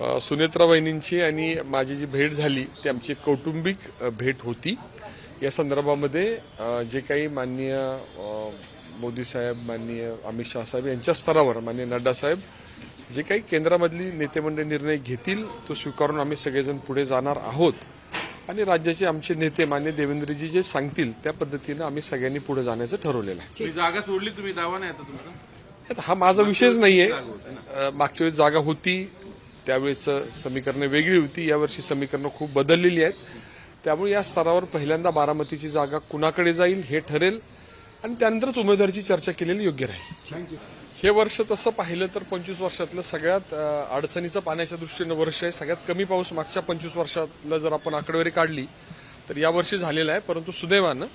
सुनेत्रा वहिनींची आणि माझी जी भेट झाली ती आमची कौटुंबिक भेट होती. या संदर्भामध्ये जे काही माननीय मोदी साहेब माननीय अमित शहा साहेब यांच्या स्तरावर माननीय नड्डा साहेब जे काही केंद्रामधली नेतेमंडळ निर्णय घेतील तो स्वीकारून आम्ही सगळेजण पुढे जाणार आहोत. आणि राज्याचे आमचे नेते मान्य देवेंद्रजी जे सांगतील त्या पद्धतीनं आम्ही सगळ्यांनी पुढे जाण्याचं ठरवलेलं आहे. जागा सोडली तुम्ही दावा नाही आता तुमचा? हा माझा विषयच नाहीये. मागच्या वेळेस जागा होती त्यावेळेस समीकरणं वेगळी होती. यावर्षी समीकरणं खूप बदललेली आहेत. त्यामुळे या स्तरावर पहिल्यांदा बारामतीची जागा कुणाकडे जाईल हे ठरेल आणि त्यानंतरच उमेदवारीची चर्चा केलेली योग्य राहील. हे वर्ष तसं पाहिलं तर पंचवीस वर्षातलं सगळ्यात अडचणीचं पाण्याच्या दृष्टीनं वर्ष आहे. सगळ्यात कमी पाऊस मागच्या पंचवीस वर्षातलं जर आपण आकडेवारी काढली तर यावर्षी झालेला आहे. परंतु सुदैवानं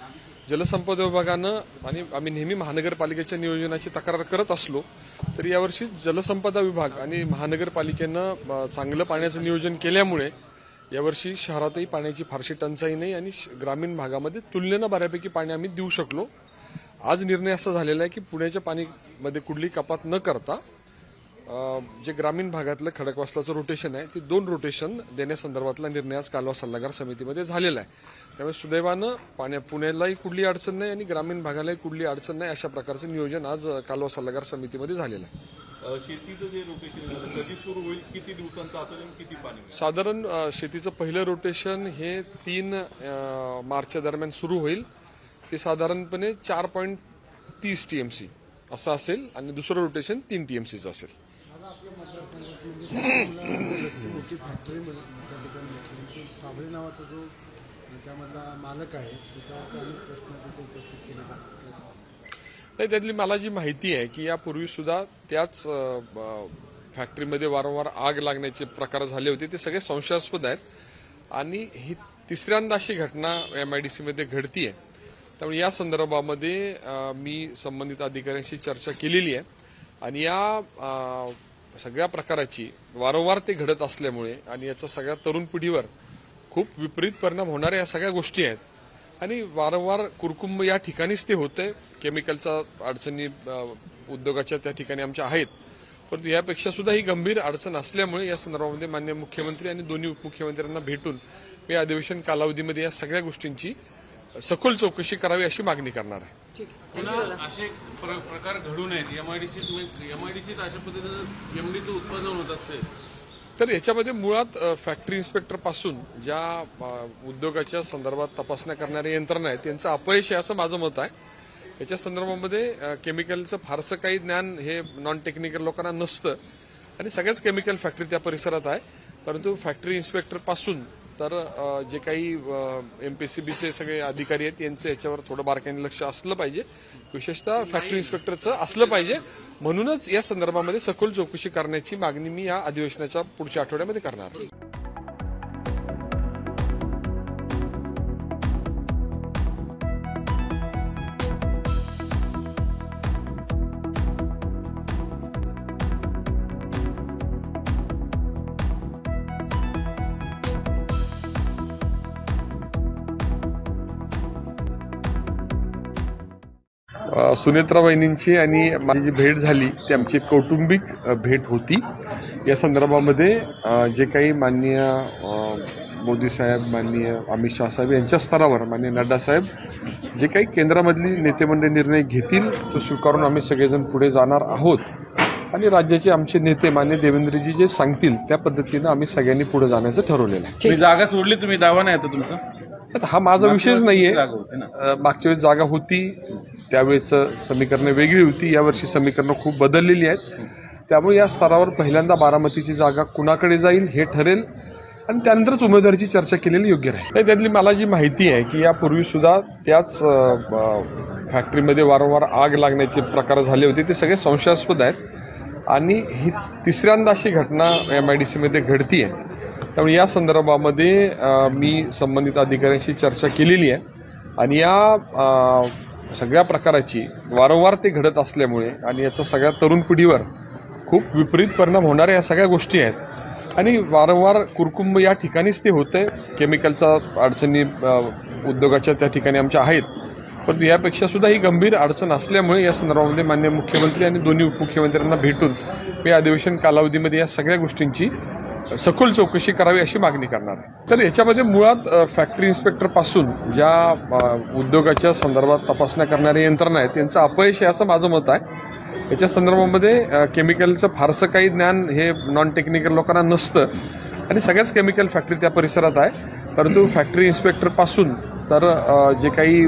जलसंपदा विभागानं आणि आम्ही नेहमी महानगरपालिकेच्या नियोजनाची तक्रार करत असलो तर यावर्षी जलसंपदा विभाग आणि महानगरपालिकेनं चांगलं पाण्याचं नियोजन केल्यामुळे यावर्षी शहरातही पाण्याची फारशी टंचाई नाही आणि श- ग्रामीण भागामध्ये तुलनेनं बऱ्यापैकी पाणी आम्ही देऊ शकलो. आज निर्णय असा झालेला आहे की पुण्याच्या पाणीमध्ये कुठली कपात न करता जे ग्रामीण भागातलं खडकवासलाचं रोटेशन आहे ते दोन रोटेशन देण्यासंदर्भातला निर्णय आज कालवा सल्लागार समितीमध्ये झालेला आहे. त्यामुळे सुदैवानं पाण्या पुण्यालाही कुठली अडचण नाही आणि ग्रामीण भागालाही कुठली अडचण नाही अशा प्रकारचं नियोजन आज कालवा सल्लागार समितीमध्ये झालेलं आहे. शेतीचं जे रोटेशन कधी सुरू होईल किती दिवसांचं असेल किती पाणी? साधारण शेतीचं पहिलं रोटेशन हे तीन मार्चच्या दरम्यान सुरू होईल. ते साधारणपणे चार पॉईंट तीस टी एम सी असं असेल आणि दुसरं रोटेशन तीन टी एम सीचं असेल. आपल्या मतदारसंघात म्हणजे मोठी फॅक्टरी त्या ठिकाणी म्हणजे साबळे नावाचा जो त्यामधला मालक आहे त्याच्यावर अनेक प्रश्न तिथे उपस्थित केले जातात. नाही त्यातली मला जी माहिती आहे की यापूर्वी सुद्धा त्याच फॅक्टरीमध्ये वारंवार आग लागण्याचे प्रकार झाले होते. ते सगळे संशयास्पद आहेत. आणि ही तिसऱ्यांदा अशी घटना एम आय डी सीमध्ये घडतीये. त्यामुळे या संदर्भामध्ये मी संबंधित अधिकाऱ्यांशी चर्चा केलेली आहे. आणि या सगळ्या प्रकाराची वारंवार ते घडत असल्यामुळे आणि याचा सगळ्या तरुण पिढीवर खूप विपरीत परिणाम होणाऱ्या या सगळ्या गोष्टी आहेत. आणि वारंवार कुरकुंब या ठिकाणीच ते होते केमिकलचा अडचणी उद्योगाच्या त्या ठिकाणी आमच्या आहेत. परंतु यापेक्षा सुद्धा ही गंभीर अडचण असल्यामुळे या संदर्भामध्ये मान्य मुख्यमंत्री आणि दोन्ही उपमुख्यमंत्र्यांना भेटून या अधिवेशन कालावधीमध्ये या सगळ्या गोष्टींची सखोल चौकशी करावी अशी मागणी करणार आहे. पुन्हा असे प्र- प्रकार घडू नयेत. एमआयडीसीत एमआयडीसीत अशा पद्धतीनं एमडीचं उत्पादन होत असेल तर याच्यामध्ये मुळात अ, फॅक्टरी इन्स्पेक्टरपासून ज्या अ, उद्योगाच्या संदर्भात तपासण्या करणाऱ्या यंत्रणा आहेत त्यांचं अपयश आहे असं माझं मत आहे. याच्या संदर्भामध्ये अ, केमिकलचं फारसं काही ज्ञान हे नॉन टेक्निकल लोकांना नसतं. आणि सगळ्याच केमिकल फॅक्टरी त्या परिसरात आहे. परंतु फॅक्टरी इन्स्पेक्टरपासून तर जे काही एमपीसीबीचे सगळे अधिकारी आहेत यांचं याच्यावर थोडं बारकाईने लक्ष असलं पाहिजे. विशेषतः फॅक्टरी इन्स्पेक्टरचं असलं पाहिजे. म्हणूनच या संदर्भामध्ये सखोल चौकशी करण्याची मागणी मी या अधिवेशनाच्या पुढच्या आठवड्यामध्ये करणार सुनेत्रा वहिनींची आणि माझी जी भेट झाली ती आमची कौटुंबिक भेट होती. या संदर्भामध्ये जे काही माननीय मोदी साहेब माननीय अमित शहा साहेब यांच्या स्तरावर माननीय नड्डा साहेब जे काही केंद्रामधली नेतेमंडळ निर्णय घेतील तो स्वीकारून आम्ही सगळेजण पुढे जाणार आहोत. आणि राज्याचे आमचे नेते मान्य देवेंद्रजी जे सांगतील त्या पद्धतीनं आम्ही सगळ्यांनी पुढे जाण्याचं ठरवलेलं आहे. जागा सोडली तुम्ही दावा नाही आता तुमचा? हा माझा विषयच नाहीये. जागा होती ना? अ, मागच्या वेळेस जागा होती. त्यावेळेस समीकरणं वेगळी होती. यावर्षी समीकरणं खूप बदललेली आहेत. त्यामुळे या स्तरावर पहिल्यांदा बारामतीची जागा कुणाकडे जाईल हे ठरेल आणि त्यानंतरच उमेदवारीची चर्चा केलेली योग्य राहील. नाही त्यातली मला जी माहिती आहे की यापूर्वीसुद्धा त्याच ब- फॅक्टरीमध्ये वारंवार आग लागण्याचे प्रकार झाले होते. ते सगळे संशयास्पद आहेत. आणि ही तिसऱ्यांदा अशी घटना एम आय डी सीमध्ये घडतीये. त्यामुळे या संदर्भामध्ये मी संबंधित अधिकाऱ्यांशी चर्चा केलेली आहे. आणि या सगळ्या प्रकाराची वारंवार ते घडत असल्यामुळे आणि याचा सगळ्या तरुण पिढीवर खूप विपरीत परिणाम होणाऱ्या या सगळ्या गोष्टी आहेत. आणि वारंवार कुरकुंब या ठिकाणीच ते होतं आहे केमिकलचा अडचणी उद्योगाच्या त्या ठिकाणी आमच्या आहेत. पण यापेक्षा सुद्धा ही गंभीर अडचण असल्यामुळे या संदर्भामध्ये मान्य मुख्यमंत्री आणि दोन्ही उपमुख्यमंत्र्यांना भेटून या अधिवेशन कालावधीमध्ये या सगळ्या गोष्टींची सखोल चौकशी करावी अशी मागणी करणार. आहे तर याच्यामध्ये मुळात फॅक्टरी इन्स्पेक्टरपासून ज्या उद्योगाच्या संदर्भात तपासण्या करणाऱ्या यंत्रणा आहेत त्यांचं अपयश आहे असं माझं मत आहे. याच्या संदर्भामध्ये केमिकलचं फारसं काही ज्ञान हे नॉन टेक्निकल लोकांना नसतं. आणि सगळ्याच केमिकल फॅक्टरी त्या परिसरात आहे. परंतु फॅक्टरी इन्स्पेक्टरपासून तर जे काही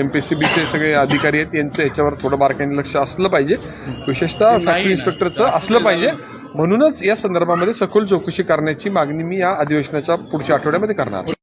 एम पी सी बीचे सगळे अधिकारी आहेत यांचं याच्यावर थोडं बारकाईने लक्ष असलं पाहिजे. विशेषतः फॅक्टरी इन्स्पेक्टरचं असलं पाहिजे. म्हणूनच या संदर्भामध्ये सखोल चौकशी करण्याची मागणी मी या अधिवेशनाच्या पुढच्या आठवड्यामध्ये करणार.